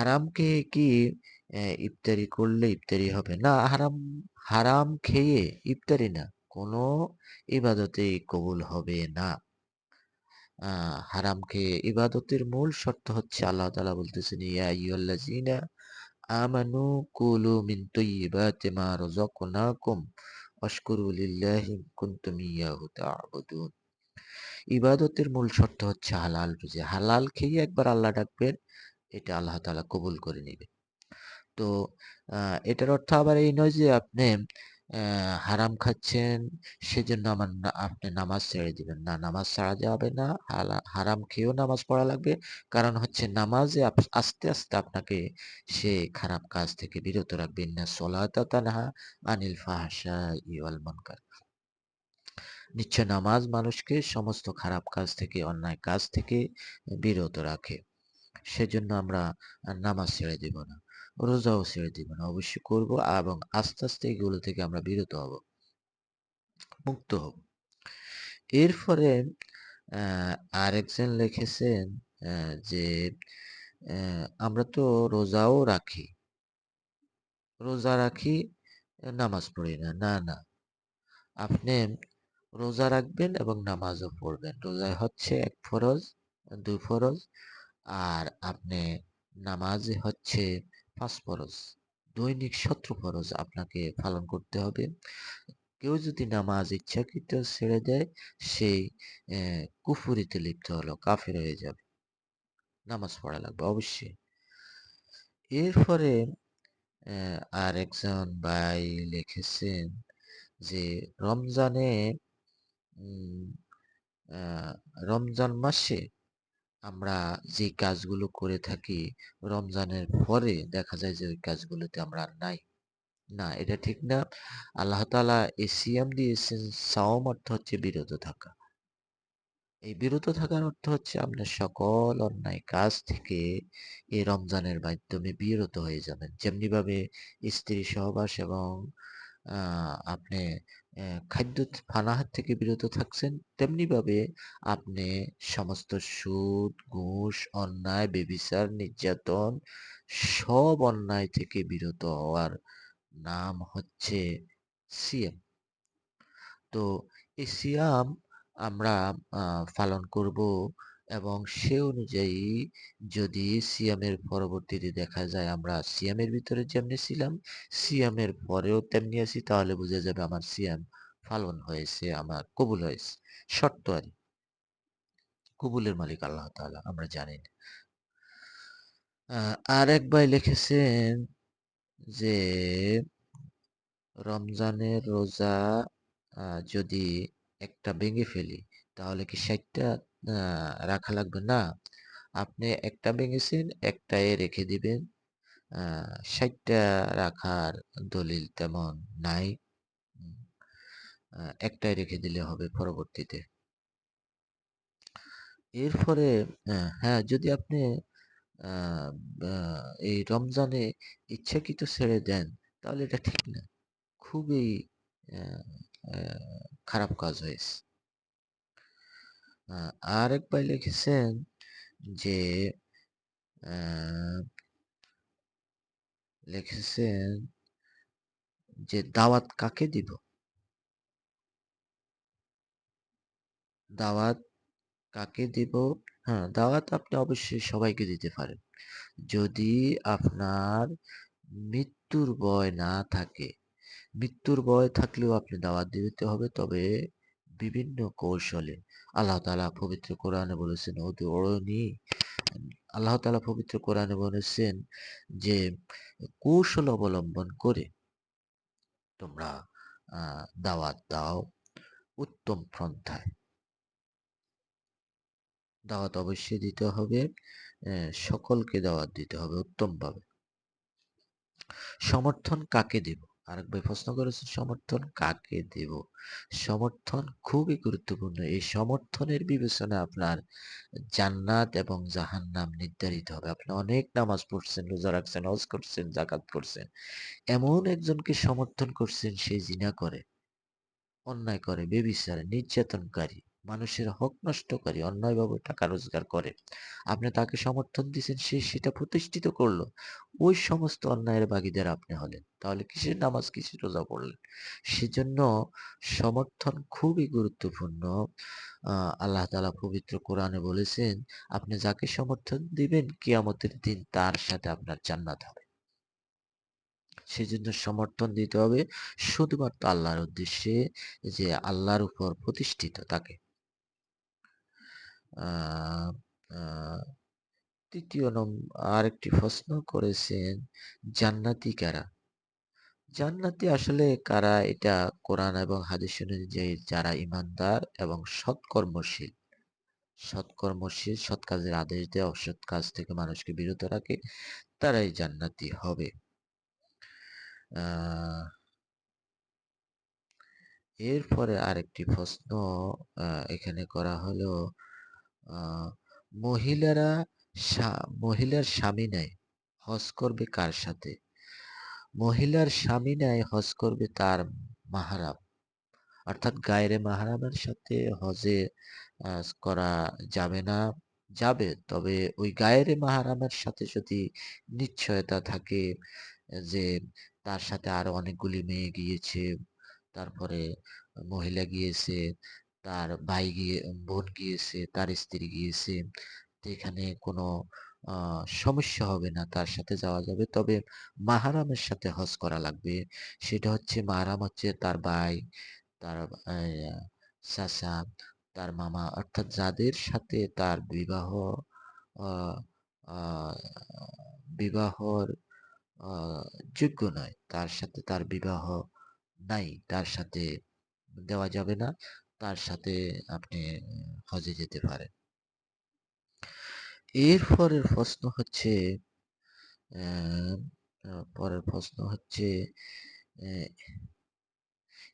হারামকে কি ইফতারি করলে ইফতারি হবে? না হারাম হারাম খেয়ে ইফতারি না। কোনো ইবাদতেই কবুল হবে না। হারাম খেয়ে ইবাদতের মূল শর্ত হচ্ছে আল্লাহ তাআলা বলতেছেন, "ইয়া আইয়ুহাল্লাযীনা আমানু কুলু মিন মা রাযাকনাকুম ওয়াশকুরু লিল্লাহি ইন কুনতুম ইয়াহু তা'বুদুন।" ইবাদতের মূল শর্ত হচ্ছে হালাল রুজি। হালাল খেয়ে একবার আল্লাহ ডাকবেন, এটা আল্লাহ তাআলা কবুল করে নিবে। তো এটার অর্থ আবার এই নয় যে আপনি হারাম খাচ্ছেন সেজন্য আমার আপনি নামাজ ছেড়ে দিবেন। না নামাজ ছাড়া যাবে না। হারাম খেয়েও নামাজ পড়া লাগবে। কারণ হচ্ছে নামাজে আস্তে, আস্তে আপনাকে সে খারাপ কাজ থেকে বিরত রাখবে। না সলাতা তানহা আনিল ফাহশাই ওয়াল মুনকার। নিশ্চয় নামাজ মানুষকে সমস্ত খারাপ কাজ থেকে, অন্যায় কাজ থেকে বিরত রাখে। সেজন্য আমরা নামাজ ছেড়ে দিব না। রোজাও ছেড়ে দিব না। অবশ্যই করব এবং আস্তে, আস্তে এগুলো থেকে আমরা বিরত হব। মুক্ত হব। এরপরে আরেকজন লিখেছেন যে আমরা তো রোজাও রাখি। রোজা রাখি, নামাজ পড়ি না। না, না। আপনি রোজা রাখবেন এবং নামাজও পড়বেন। রোজায় হচ্ছে এক ফরজ, ২ ফরজ আর আপনি নামাজে হচ্ছে ৫ ফরজ। দৈনিক ১৭ ফরজ আপনাকে পালন করতে হবে। কেউ যদি নামাজ ইচ্ছাকৃত ছেড়ে দেয়, সেই কুফরিতে লিপ্ত হলো, কাফের হয়ে যাবে। নামাজ পড়া লাগবে অবশ্যই। এরপরে আর একজন ভাই লিখেছেন যে রমজানে রমজান মাসে আমরা যে কাজগুলো করে থাকি, রমজানের পরে দেখা যায় যে ওই কাজগুলোতে আমরা নাই। না, এটা ঠিক না। আল্লাহ তালা এই সিয়াম দিয়েছেন, সাওম অর্থ হচ্ছে বিরত থাকা। এই বিরত থাকার অর্থ হচ্ছে আপনার সকল অন্যায় কাজ থেকে এই রমজানের মাধ্যমে বিরত হয়ে যাবেন। যেমনিভাবে স্ত্রী সহবাস এবং আপনি অ্যা খাদ্য পানাহার থেকে বিরত থাকছেন, তেমনিভাবে আপনি সমস্ত সুদ, ঘুষ, অন্যায়, ব্যভিচার, নির্যাতন সব অন্যায় থেকে বিরত হওয়ার নাম হচ্ছে সিয়াম। তো এই সিয়াম আমরা পালন করব এবং সে অনুযায়ী যদি সিয়ামের পরবর্তীতে দেখা যায় আমরা সিয়ামের ভিতরে যেমনি ছিলাম, সিয়ামের পরেও তেমনি আছি তাহলে বোঝা যাবে আমার সিয়াম ফালন হয়েছে, আমার কবুল হয়েছে। শর্ত আরকি। কবুলের মালিক আল্লাহ তাআলা আমরা জানি না। আ আরেক ভাই লিখেছেন যে রমজানের রোজা যদি একটা ভেঙে ফেলি তাহলে কি ৬০ টা আ রাখা লাগবে? না। আপনি একটা ভেঙেছেন, একটায় রেখে দিবেন। ৬০ রাখার দলিল তেমন নাই। একটায় রেখে দিলে হবে পরবর্তীতে। এরপরে হ্যাঁ, যদি আপনি এই রমজানে ইচ্ছাকৃত ছেড়ে দেন তাহলে এটা ঠিক না। খুবই খারাপ কাজ হয়েছে। আরেক ভাই লিখেছেন যে লিখেছেন যে দাওয়াত কাকে দিব? দাওয়াত কাকে দিব? হ্যাঁ, দাওয়াত আপনি অবশ্যই সবাইকে দিতে পারেন। যদি আপনার মৃত্যুর ভয় না থাকে। মৃত্যুর ভয় থাকলেও আপনি দাওয়াত দিতে হবে তবে বিভিন্ন কৌশলে। আল্লাহ তালা পবিত্র কোরআনে বলেছেন, "উদউনি" আল্লাহ তাআলা পবিত্র কোরআনে বলেছেন যে কৌশল অবলম্বন করে তোমরা দাওয়াত দাও উত্তম পন্থায়। দাওয়াত অবশ্যই দিতে হবে। সকলকে দাওয়াত দিতে হবে উত্তমভাবে। সমর্থন কাকে দেব? আরেক ভাই প্রশ্ন করেছেন সমর্থন কাকে দেব? সমর্থন খুবই গুরুত্বপূর্ণ। এই সমর্থনের বিবেচনা আপনার জান্নাত এবং জাহান্নাম নির্ধারিত হবে। আপনি অনেক নামাজ পড়ছেন, রোজা রাখছেন, হজ করছেন, জাকাত করছেন। এমন একজনকে সমর্থন করছেন সে জিনা করে, অন্যায় করে, ব্যভিচারে, নির্যাতনকারী। মানুষের হক নষ্টকারী, অন্যায়ভাবে টাকা রোজগার করে। আপনি তাকে সমর্থন দিছেন, সে সেটা প্রতিষ্ঠিত করল। ওই সমস্ত অন্যায়ের ভাগীদার আপনি হলেন। তাহলে কিসের নামাজ, কিসের রোজা পড়লেন? সেজন্য সমর্থন খুবই গুরুত্বপূর্ণ। আল্লাহ তালা পবিত্র কোরআনে বলেছেন, আপনি যাকে সমর্থন দিবেন কিয়ামতের দিন তার সাথে আপনার জান্নাত হবে। সেজন্য সমর্থন দিতে হবে শুধুমাত্র আল্লাহর উদ্দেশ্যে যে আল্লাহর উপর প্রতিষ্ঠিত তাকে। আ আ ৩য় নং আরেকটি প্রশ্ন করেছেন জান্নাতি কারা? জান্নাতি আসলে কারা এটা কোরআন এবং হাদিস অনুযায়ী যারা ইমানদার এবং সৎকর্মশীল। সৎকর্মশীল, সৎ কাজের আদেশ দেয়, অসৎ কাজ থেকে মানুষকে বিরত রাখে, তারাই জান্নাতি হবে। এরপরে আরেকটি প্রশ্ন এখানে করা হলো আ মহিলারা মহিলার স্বামী নেয় হজ করবে কার সাথে? মহিলার স্বামী নেয় হজ করবে তার মাহারাম অর্থাৎ গায়রে মাহারামের সাথে হজে করা যাবে না। যাবে তবে ওই গায়রে মাহারামের সাথে যদি নিশ্চয়তা থাকে যে তার সাথে আরও অনেকগুলি মেয়ে গিয়েছে, তারপরে মহিলা গিয়েছে, তার ভাই গিয়ে বোন গিয়েছে, তার স্ত্রী গিয়েছে। তো এখানে কোনো সমস্যা হবে না। তার সাথে যাওয়া যাবে। তবে মাহারামের সাথে হজ করা লাগবে। সেটা হচ্ছে মাহারাম হচ্ছে তার ভাই, তার চাচা, তার মামা অর্থাৎ যাদের সাথে তার বিবাহ বিবাহর যোগ্য নয়। তার সাথে তার বিবাহ নাই। তার সাথে দেওয়া যাবে না। তার সাথে আপনি হজে যেতে পারেন। এর পরের প্রশ্ন হচ্ছে পরের প্রশ্ন হচ্ছে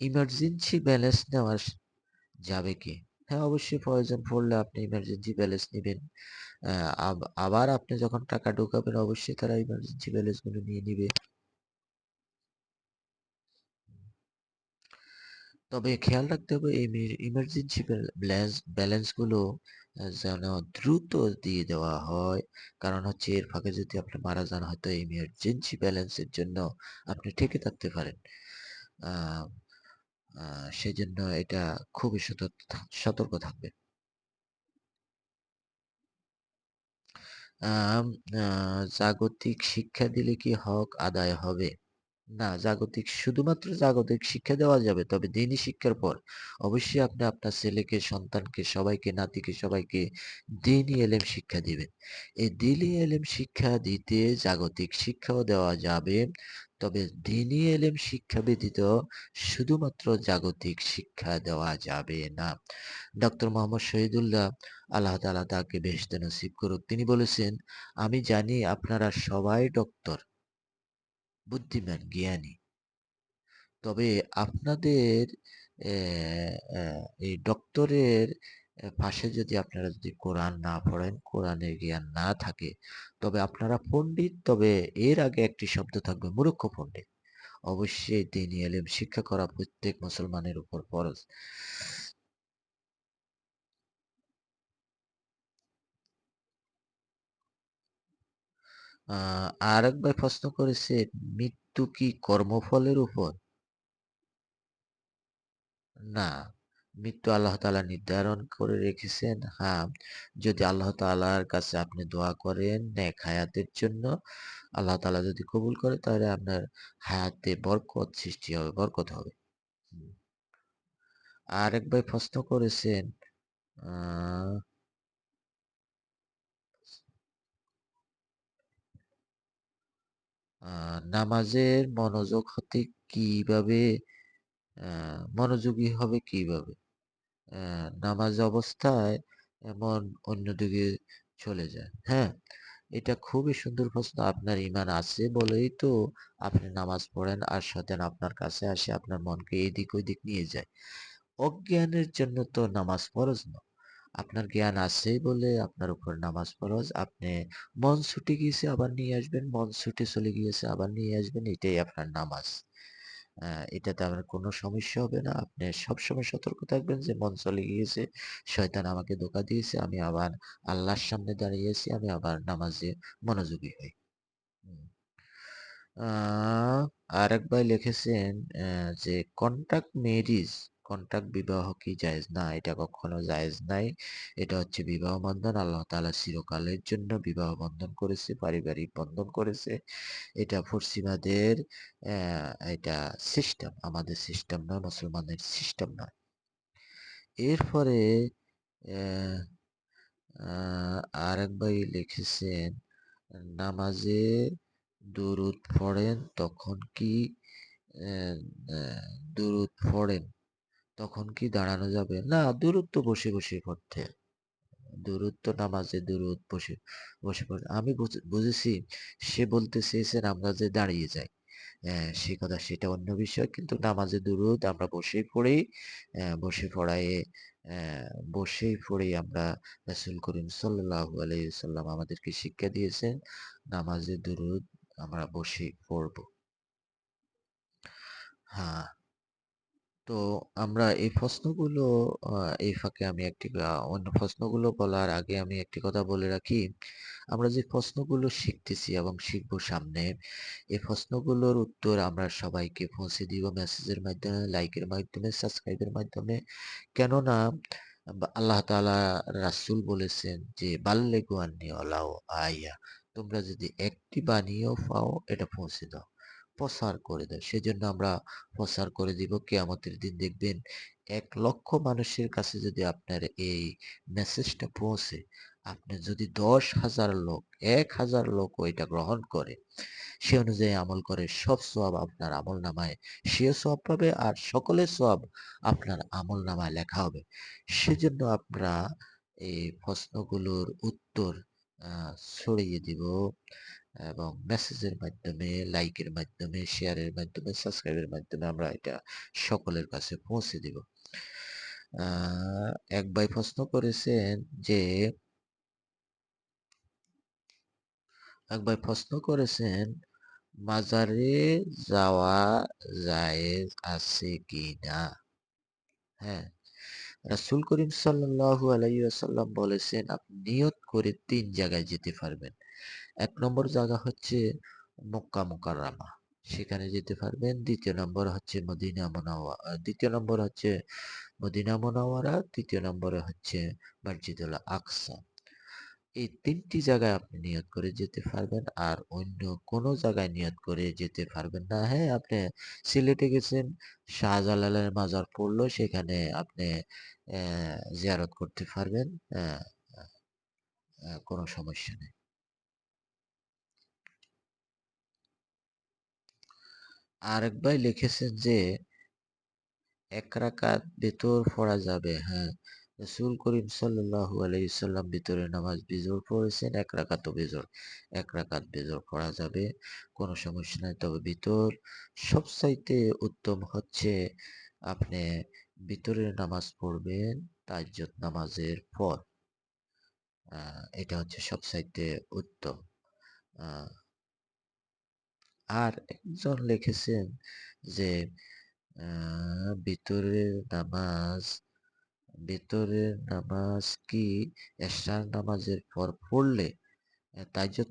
ইমার্জেন্সি ব্যালেন্স নেওয়া স যাবে কি? হ্যাঁ, অবশ্যই প্রয়োজন পড়লে আপনি ইমার্জেন্সি ব্যালেন্স নিবেন। আবার আপনি যখন টাকা ঢোকাবেন অবশ্যই তারা ইমার্জেন্সি ব্যালেন্সগুলো নিয়ে নিবে। তবে খেয়াল রাখতে হবে ইমার্জেন্সি ব্যাল ব্যালেন্স ব্যালেন্সগুলো আ যেন দ্রুত দিয়ে দেওয়া হয়। কারণ হচ্ছে এর ফাঁকে যদি আপনি মারা যান, হয়তো ইমার্জেন্সি ব্যালেন্সের জন্য আপনি ঠেকে থাকতে পারেন। সেজন্য এটা খুবই সতর্ক থা সতর্ক থাকবেন। আম জাগতিক শিক্ষা দিলে কি হক আদায় হবে? না, জাগতিক শুধুমাত্র জাগতিক শিক্ষা দেওয়া যাবে। তবে দিনী শিক্ষার পর অবশ্যই আপনি আপনার ছেলেকে, সন্তানকে, সবাইকে, নাতিকে সবাইকে দিনই এলেম শিক্ষা দিবেন। এই দিনী এলেম শিক্ষা দিতে জাগতিক শিক্ষাও দেওয়া যাবে। তবে দিনী এলেম শিক্ষা ব্যতীত শুধুমাত্র জাগতিক শিক্ষা দেওয়া যাবে না। ডক্টর মোহাম্মদ শহীদুল্লাহ আল্লাহ তাআলা তাকে বেহেশতে নসিব করুক। তিনি বলেছেন, "আমি জানি আপনারা সবাই ডক্টর, বুদ্ধিমান, জ্ঞানী। তবে আপনাদের এই ডক্টরের পাশে যদি আপনারা যদি কোরআন না পড়েন, কোরআনের জ্ঞান না থাকে, তবে আপনারা পণ্ডিত, তবে এর আগে একটি শব্দ থাকবে মূর্খ পণ্ডিত। অবশ্যই দ্বীনি এলেম শিক্ষা করা প্রত্যেক মুসলমানের উপর ফরজ। আ আরেক ভাই প্রশ্ন করেছে, মৃত্যু কি কর্মফলের উপর? না, মৃত্যু আল্লাহ তাআলা নির্ধারণ করে রেখেছেন। হ্যাঁ, যদি আল্লাহ তালার কাছে আপনি দোয়া করেন নেক হায়াতের জন্য, আল্লাহ তাআলা যদি কবুল করে তাহলে আপনার হায়াতে বরকত সৃষ্টি হবে, বরকত হবে। আরেক ভাই প্রশ্ন করেছেন আ আ নামাজের মনোযোগ হতে কীভাবে মনোযোগী হবে কীভাবে? নামাজ অবস্থায় এমন অন্যদিকে চলে যায়। হ্যাঁ? এটা খুবই সুন্দর প্রশ্ন। আপনার ঈমান আছে বলেই তো আপনি নামাজ পড়েন আর শয়তান আপনার কাছে আসে, আপনার মনকে এদিক ওদিক নিয়ে যায়। অজ্ঞানের জন্য তো নামাজ ফরজ না। আপনার জ্ঞান আছে বলে আপনার উপর নামাজ ফরজ। আপনি মন ছুটে গিয়েছে আবার নিয়ে আসবেন, মন ছুটে চলে গিয়েছে আবার নিয়ে আসবেন। এটাই আপনার নামাজ। এটাতে আমার কোনো সমস্যা হবে না। আপনি সবসময় সতর্ক থাকবেন যে মন চলে গিয়েছে, শয়তান আমাকে ধোকা দিয়েছে। আমি আবার আল্লাহর সামনে দাঁড়িয়ে আছি। আমি আবার নামাজে মনোযোগী হই। হুম। আ আরেক ভাই লিখেছেন যে কন্ট্রাক্ট ম্যারেজ, কন্ট্রাক্ট বিবাহ কি জায়েজ? না, এটা কখনো জায়েজ নাই। এটা হচ্ছে বিবাহ বন্ধন। আল্লাহ তালা চিরকালের জন্য বিবাহ বন্ধন করেছে, পারিবারিক বন্ধন করেছে। এটা পশ্চিমাদের এটা সিস্টেম। আমাদের সিস্টেম নয়, মুসলমানের সিস্টেম নয়। এরপরে আরেক ভাই লিখেছেন নামাজে দুরূদ পড়েন তখন কি অ্যা পড়েন তখন কি দাঁড়ানো যাবে? না, দূরত্ব বসে, বসে পড়তে দূরত্ব নামাজে দুরূদ বসে, বসে পড়ে। আমি বুঝে বুঝেছি সে বলতে চেয়েছেন আমরা যে দাঁড়িয়ে যাই। অ্যা সে কথা সেটা অন্য বিষয়। কিন্তু নামাজে দুরূদ আমরা বসেই পড়ি। অ্যা বসে পড়ায়ে অ্যা বসেই পড়ি আমরা রাসূল করিম সাল্লাল্লাহু আলাইহি ওয়াসাল্লাম আমাদেরকে শিক্ষা দিয়েছেন। নামাজে দুরূদ আমরা বসেই পড়ব। হ্যাঁ। তো আমরা এই প্রশ্নগুলো এই ফাঁকে আমি একটি অন্য প্রশ্নগুলো বলার আগে আমি একটি কথা বলে রাখি। আমরা যে প্রশ্নগুলো শিখতেছি এবং শিখব সামনে, এই প্রশ্নগুলোর উত্তর আমরা সবাইকে পৌঁছে দিব মেসেজের মাধ্যমে, লাইকের মাধ্যমে, সাবস্ক্রাইবের মাধ্যমে। কেননা আল্লাহ তাআলা রাসূল বলেছেন যে, "বাল্লিগু আন্নী ওয়ালাউ আয়া" তোমরা যদি একটি বাণীও পাও এটা পৌঁছে দাও। প্রচার করে দাও। সেজন্য আমরা প্রচার করে দিব। কেয়ামতের দিন দেখবেন ১,০০,০০০ মানুষের কাছে যদি আপনার এই মেসেজটা পৌঁছে, আপনার যদি ১০,০০০ লোক, ১,০০০ লোকও এটা গ্রহণ করে, সে অনুযায়ী আমল করে, সব সওয়াব আপনার আমলনামায় সেও সওয়াব পাবে আর সকলের সওয়াব আপনার আমলনামায় লেখা হবে। সেজন্য আমরা এই প্রশ্নগুলোর উত্তর ছড়িয়ে দিব এবং মেসেজের মাধ্যমে, লাইকের মাধ্যমে, শেয়ারের মাধ্যমে, সাবস্ক্রাইবের মাধ্যমে আমরা এটা সকলের কাছে পৌঁছে দিব। এক ভাই প্রশ্ন করেছেন যে এক ভাই প্রশ্ন করেছেন, মাজারে যাওয়া জায়েজ আছে কিনা? হ্যাঁ, রাসূল করিম সাল্লাহ আলাইসাল্লাম বলেছেন, আপনি নিয়ত করে তিন জায়গায় যেতে পারবেন। এক নম্বর জায়গা হচ্ছে মক্কা মোকারামা সেখানে যেতে পারবেন। দ্বিতীয় নম্বর হচ্ছে মদিনা মোনাওয়া দ্বিতীয় নম্বর হচ্ছে মদিনা মোনাওয়ারা তৃতীয় নম্বরে হচ্ছে মসজিদুল আকসা। এই ৩ টি জায়গায় আপনি নিয়ত করে যেতে পারবেন। আর অন্য কোন জায়গায় নিয়ত করে যেতে পারবেন না। হ্যাঁ, আপনি সিলেটে গেছেন, শাহজালালের মাজার পড়ল, সেখানে আপনি জিয়ারত করতে পারবেন। কোন সমস্যা নেই। আরেক ভাই লিখেছেন যে এক রাকাত বেতর পড়া যাবে। হ্যাঁ, রাসূল করিম সাল্লাল্লাহু আলাইহি সাল্লাম ভিতরের নামাজ বেজর পড়েছেন। ১ রাকাতও বেজর। ১ রাকাত বেজর পড়া যাবে। কোন সমস্যা নাই। তবে ভিতর সবচাইতে উত্তম হচ্ছে আপনি ভিতরের নামাজ পড়বেন তাহাজ্জুদ নামাজের পর। এটা হচ্ছে সবচাইতে উত্তম। আর একজন লিখেছেন যে ভিতরের নামাজ ভিতরের নামাজ কি? এশার নামাজের পর পড়লে? তাহাজ্জুদ